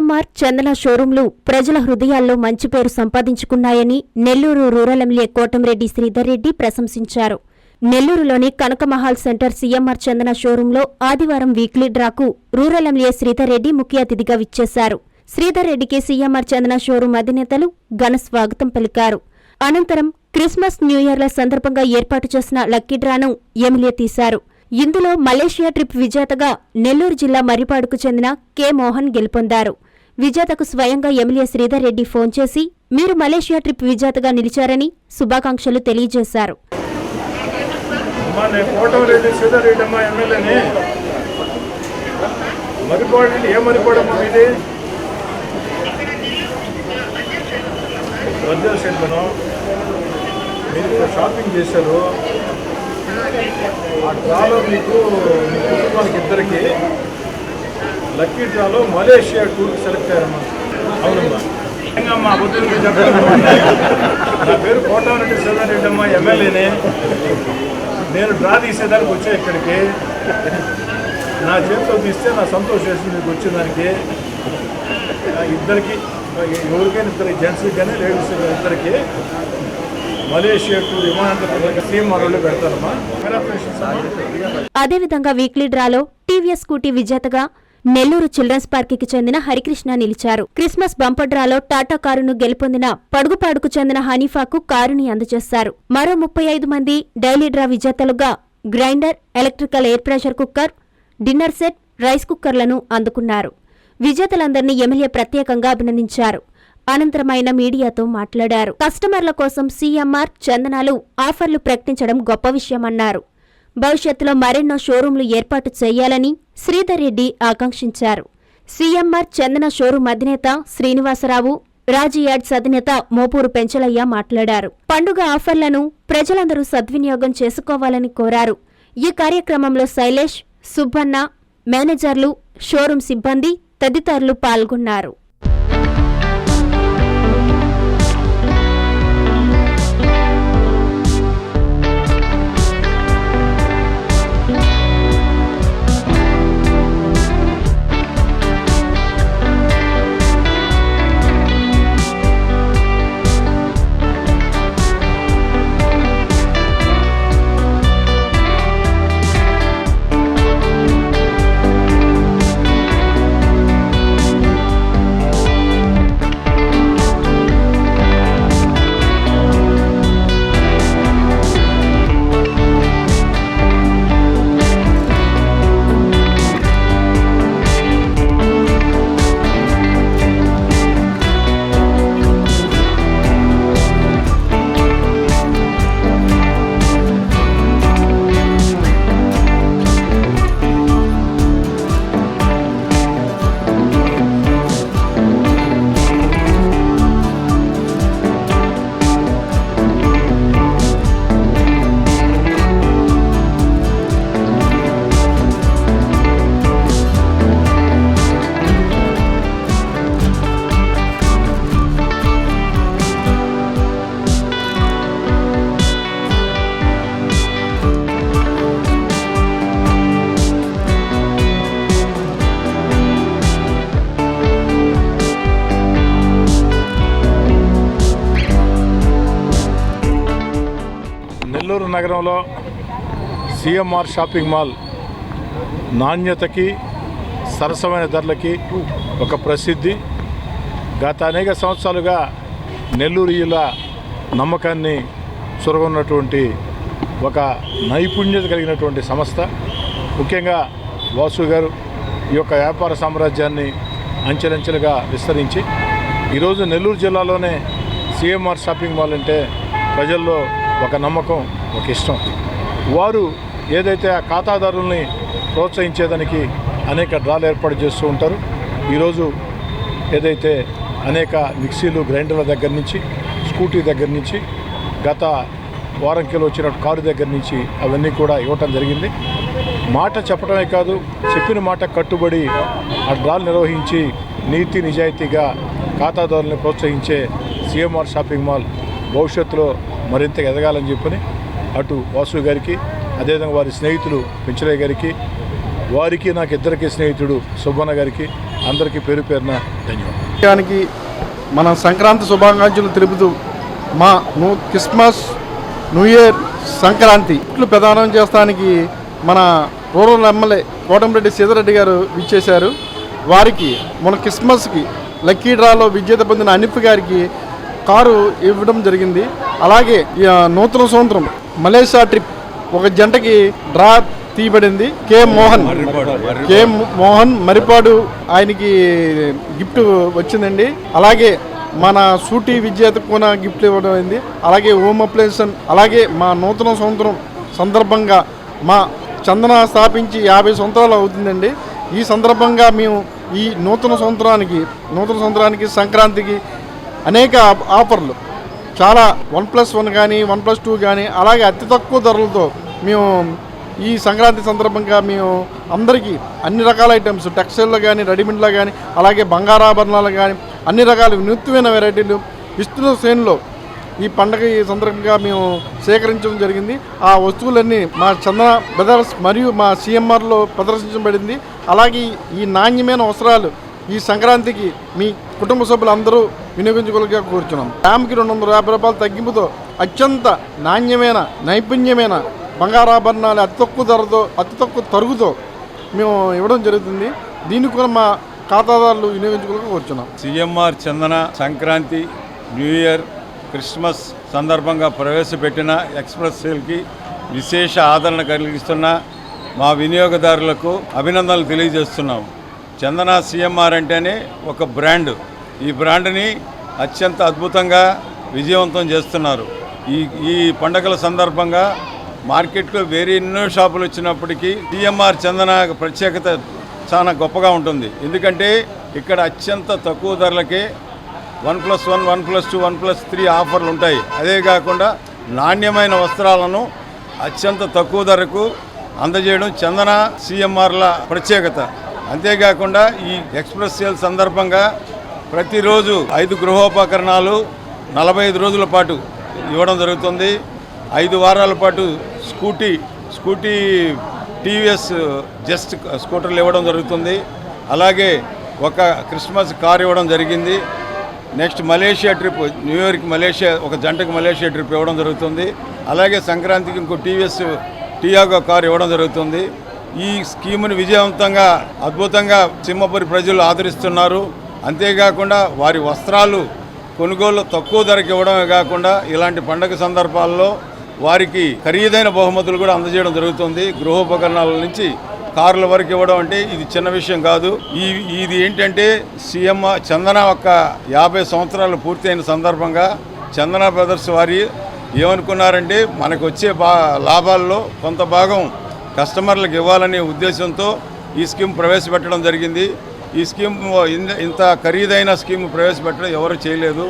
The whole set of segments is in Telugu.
సీఎంఆర్ చందన షోరూంలు ప్రజల హృదయాల్లో మంచి పేరు సంపాదించుకున్నాయని నెల్లూరు రూరల్ ఎమ్మెల్యే కోటంరెడ్డి శ్రీధర్ రెడ్డి ప్రశంసించారు. నెల్లూరులోని కనకమహాల్ సెంటర్ సీఎంఆర్ చందన షోరూంలో ఆదివారం వీక్లీ డ్రాకు రూరల్ ఎమ్మెల్యే శ్రీధర్ రెడ్డి ముఖ్య అతిథిగా విచ్చేశారు. శ్రీధర్ రెడ్డికి సీఎంఆర్ చందన షోరూం అధినేతలు ఘన స్వాగతం పలికారు. అనంతరం క్రిస్మస్ న్యూ ఇయర్ల సందర్భంగా ఏర్పాటు చేసిన లక్కీ డ్రాను ఎమ్మెల్యే తీశారు. ఇందులో మలేషియా ట్రిప్ విజేతగా నెల్లూరు జిల్లా మర్రిపాడుకు చెందిన కె మోహన్ గెలుపొందారు. విజేతకు స్వయంగా ఎమ్మెల్యే శ్రీధర్ రెడ్డి ఫోన్ చేసి మీరు మలేషియా ట్రిప్ విజేతగా నిలిచారని శుభాకాంక్షలు తెలియజేశారు. మీరు షాపింగ్ చేశారు. ఆ డ్రాలో మీకు మీ కుటుంబానికి ఇద్దరికి లక్కీ డ్రాలో మలేషియా టూర్కి సెలెక్ట్ అయ్యారమ్మా. అవునమ్మా. మా బుద్ధులు మీరు నా పేరు కోటమిరెడ్డి శ్రీధర్ అమ్మ ఎమ్మెల్యేనే. నేను డ్రా తీసేదానికి వచ్చా ఇక్కడికి. నా చేతితో తీస్తే నా సంతోషం వేసింది మీకు వచ్చిందానికి ఇద్దరికి ఎవరికైనా ఇద్దరికి జెంట్స్కి కానీ లేడీస్ ఇద్దరికి మలేషియా టూర్ విమానాశ్రయం సీఎం మరోళ్ళు పెడతారమ్మా. అదేవిధంగా వీక్లీ డ్రాలో టీవీఎస్ స్కూటీ విజేతగా నెల్లూరు చిల్డ్రన్స్ పార్క్కి చెందిన హరికృష్ణ నిలిచారు. క్రిస్మస్ బంపర్ డ్రాలో టాటా కారును గెలుపొందిన పడుగుపాడుకు చెందిన హనీఫాకు కారుని అందజేశారు. మరో ముప్పై ఐదు మంది డైలీ డ్రా విజేతలుగా grinder electrical air pressure cooker dinner set rice కుక్కర్లను అందుకున్నారు. విజేతలందరినీ ఎమ్మెల్యే ప్రత్యేకంగా అభినందించారు. అనంతరమైన మీడియాతో మాట్లాడారు. కస్టమర్ల కోసం సీఎంఆర్ చందనాలు ఆఫర్లు ప్రకటించడం గొప్ప విషయమన్నారు. భవిష్యత్తులో మరెన్నో షోరూంలు ఏర్పాటు చేయాలని శ్రీధర్ రెడ్డి ఆకాంక్షించారు. సీఎంఆర్ చందన షోరూం అధినేత శ్రీనివాసరావు రాజీ యాడ్స్ అధినేత మోపూరు పెంచలయ్య మాట్లాడారు. పండుగ ఆఫర్లను ప్రజలందరూ సద్వినియోగం చేసుకోవాలని కోరారు. ఈ కార్యక్రమంలో శైలేష్ సుబ్బన్న మేనేజర్లు షోరూం సిబ్బంది తదితరులు పాల్గొన్నారు. నెల్లూరు సిఎంఆర్ షాపింగ్ మాల్ నాణ్యతకి సరసమైన ధరలకి ఒక ప్రసిద్ధి. గత అనేక సంవత్సరాలుగా నెల్లూరుల నమ్మకాన్ని చొరగొన్నటువంటి ఒక నైపుణ్యత కలిగినటువంటి సంస్థ. ముఖ్యంగా వాసు గారు ఈ యొక్క వ్యాపార సామ్రాజ్యాన్ని అంచెలంచెలుగా విస్తరించి ఈరోజు నెల్లూరు జిల్లాలోనే సిఎంఆర్ షాపింగ్ మాల్ అంటే ప్రజల్లో ఒక నమ్మకం. ఒక ఇష్టం. వారు ఏదైతే ఆ ఖాతాదారుల్ని ప్రోత్సహించేదానికి అనేక డ్రాలు ఏర్పాటు చేస్తూ ఉంటారు. ఈరోజు ఏదైతే అనేక మిక్సీలు గ్రైండర్ల దగ్గర నుంచి స్కూటీ దగ్గర నుంచి గత వారం కిలో వచ్చిన కారు దగ్గర నుంచి అవన్నీ కూడా ఇవ్వటం జరిగింది. మాట చెప్పడమే కాదు చెప్పిన మాట కట్టుబడి ఆ డ్రాలు నిర్వహించి నీతి నిజాయితీగా ఖాతాదారులను ప్రోత్సహించే సిఎంఆర్ షాపింగ్ మాల్ భవిష్యత్తులో మరింత ఎదగాలని చెప్పని అటు వాసు గారికి అదేవిధంగా వారి స్నేహితులు పెంచలయ్య గారికి వారికి నాకు ఇద్దరికి స్నేహితుడు సుబ్బన్న గారికి అందరికీ పేరు పేరున ధన్యవాదానికి మన సంక్రాంతి శుభాకాంక్షలు తెలుపుతూ మా నూ క్రిస్మస్ న్యూ ఇయర్ సంక్రాంతి ఇట్లు ప్రదానం చేస్తానికి మన రూరల్ ఎమ్మెల్యే కోటంరెడ్డి సీతారెడ్డి గారు విచ్చేశారు. వారికి మన క్రిస్మస్కి లక్కీ డ్రాలో విజేత పొందిన అనిఫ్ గారికి కారు ఇవ్వడం జరిగింది. అలాగే నూతన సంవత్సరం మలేషియా ట్రిప్ ఒక జంటకి డ్రా తీయబడింది. కే. మోహన్. కే. మోహన్ మరిపాడు ఆయనకి గిఫ్ట్ వచ్చిందండి. అలాగే మన సూటి విజేత కూడా గిఫ్ట్ ఇవ్వడం అయింది అలాగే హోమ్ అప్లయన్సన్ అలాగే మా నూతన సంవత్సరం సందర్భంగా మా చందన స్థాపించి యాభై సంవత్సరాలు అవుతుందండి. ఈ సందర్భంగా మేము ఈ నూతన సంవత్సరానికి నూతన సంవత్సరానికి సంక్రాంతికి అనేక ఆఫర్లు చాలా వన్ ప్లస్ వన్ కానీ వన్ ప్లస్ టూ కానీ అలాగే అతి తక్కువ ధరలతో మేము ఈ సంక్రాంతి సందర్భంగా మేము అందరికీ అన్ని రకాల ఐటమ్స్ టెక్స్టైల్లో కానీ రెడీమేడ్లో కానీ అలాగే బంగారాభరణాలు కానీ అన్ని రకాల వినూత్నమైన వెరైటీలు విస్తృత శ్రేణిలో ఈ పండగ ఈ సందర్భంగా మేము సేకరించడం జరిగింది. ఆ వస్తువులన్నీ మా చందన బ్రదర్స్ మరియు మా సిఎంఆర్లో ప్రదర్శించబడింది. అలాగే ఈ నాణ్యమైన అవసరాలు ఈ సంక్రాంతికి మీ కుటుంబ సభ్యులు అందరూ వినియోగించుకోలుగా కూర్చున్నాం. డ్యామ్కి రెండు వందల యాభై రూపాయల తగ్గింపుతో అత్యంత నాణ్యమైన నైపుణ్యమైన బంగారాభరణాలు అతి తక్కువ ధరతో అతి తక్కువ తరుగుతో మేము ఇవ్వడం జరుగుతుంది. దీన్ని కూడా మా ఖాతాదారులు వినియోగించుకోలుగా కూర్చున్నాం. CMR Chandana Sankranti new year Christmas సందర్భంగా ప్రవేశపెట్టిన ఎక్స్ప్రెస్ సేల్కి విశేష ఆదరణ కలిగిస్తున్న మా వినియోగదారులకు అభినందనలు తెలియజేస్తున్నాం. చందన సిఎంఆర్ అంటేనే ఒక బ్రాండ్. ఈ బ్రాండ్ని అత్యంత అద్భుతంగా విజయవంతం చేస్తున్నారు. ఈ ఈ పండగల సందర్భంగా మార్కెట్లో వేరే ఎన్నో షాపులు వచ్చినప్పటికీ టీఎంఆర్ చందన ప్రత్యేకత చాలా గొప్పగా ఉంటుంది. ఎందుకంటే ఇక్కడ అత్యంత తక్కువ ధరలకే one plus one one plus two one plus three ఆఫర్లు ఉంటాయి. అదే కాకుండా నాణ్యమైన వస్త్రాలను అత్యంత తక్కువ ధరకు అందజేయడం చందన సిఎంఆర్ల ప్రత్యేకత. అంతేకాకుండా ఈ ఎక్స్ప్రెస్ సేల్ సందర్భంగా ప్రతిరోజు ఐదు గృహోపకరణాలు నలభై ఐదు రోజుల పాటు ఇవ్వడం జరుగుతుంది. ఐదు వారాల పాటు స్కూటీ స్కూటీ టీవీఎస్ జస్ట్ స్కూటర్లు ఇవ్వడం జరుగుతుంది. అలాగే ఒక క్రిస్మస్ కార్ ఇవ్వడం జరిగింది. Next Malaysia trip New York Malaysia ఒక జంటకు మలేషియా ట్రిప్ ఇవ్వడం జరుగుతుంది. అలాగే సంక్రాంతికి ఇంకో టీవీఎస్ టియాగో కార్ ఇవ్వడం జరుగుతుంది. ఈ స్కీముని విజయవంతంగా అద్భుతంగా సింహపురి ప్రజలు ఆదరిస్తున్నారు. అంతేకాకుండా వారి వస్త్రాలు కొనుగోలు తక్కువ ధరకు ఇవ్వడమే కాకుండా ఇలాంటి పండగ సందర్భాల్లో వారికి ఖరీదైన బహుమతులు కూడా అందజేయడం జరుగుతుంది. గృహోపకరణాల నుంచి కార్ల వరకు ఇవ్వడం అంటే ఇది చిన్న విషయం కాదు. ఈ ఇది ఏంటంటే సీఎం చందన ఒక యాభై సంవత్సరాలు పూర్తయిన సందర్భంగా చందన బ్రదర్స్ వారి ఏమనుకున్నారంటే మనకు వచ్చే బా లాభాల్లో కొంత భాగం కస్టమర్లకు ఇవ్వాలనే ఉద్దేశంతో ఈ స్కీమ్ ప్రవేశపెట్టడం జరిగింది. ఈ స్కీమ్ ఇంత- ఇంత ఖరీదైన స్కీమ్ ప్రవేశపెట్టడం ఎవరు చేయలేదు.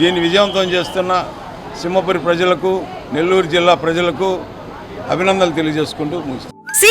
దీన్ని విజయవంతం చేస్తున్న సింహపురి ప్రజలకు నెల్లూరు జిల్లా ప్రజలకు అభినందనలు తెలియజేసుకుంటూ ముగిస్తాను